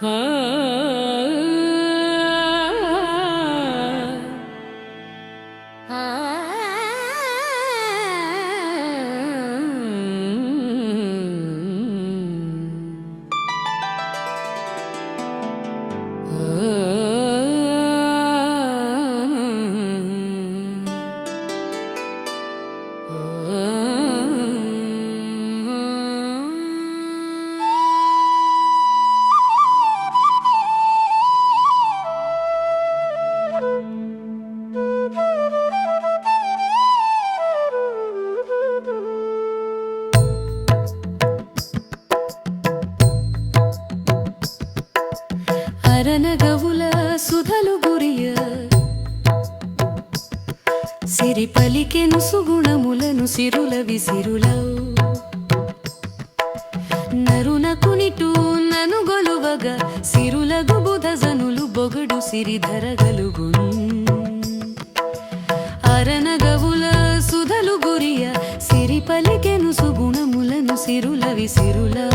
啊。మరణగవుల సుధలు గురియ. సిరి పలికెను సుగుణములను సిరుల విసిరులౌ నరునకునిటూ నను గొలువగా సిరులగు బుధజనులు బొగడు సిరిధరగలుగున్ అరణగవుల సుధలు గురియ సిరి పలికెను సుగుణములను సిరుల విసిరులా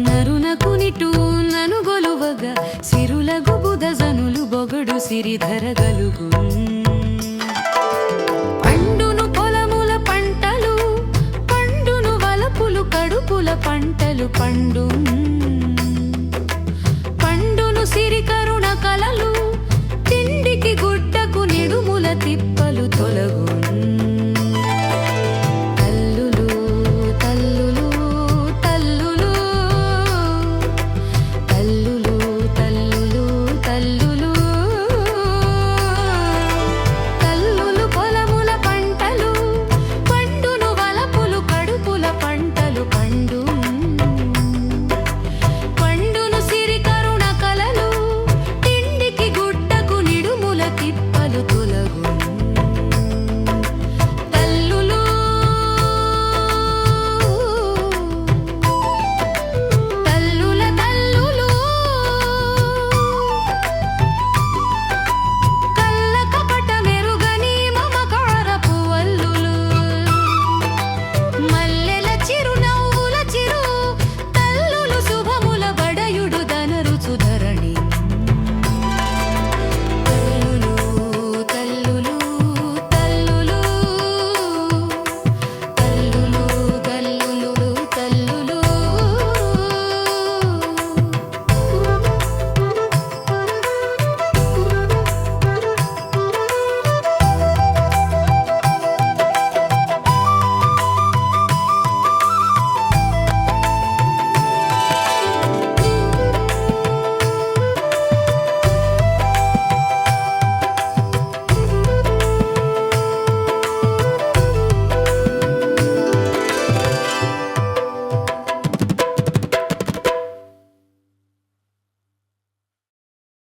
నరునకునిటూ నను గొలువగా సిరులగు బుధజనులు బొగడు సిరిధరగలుగు పండును పొలముల పంటలు పండును వలపులు కడుపుల పంటలు పండు